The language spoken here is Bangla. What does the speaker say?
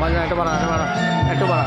মজা একটু বাড়া একটু বাড়া একটু বাড়া।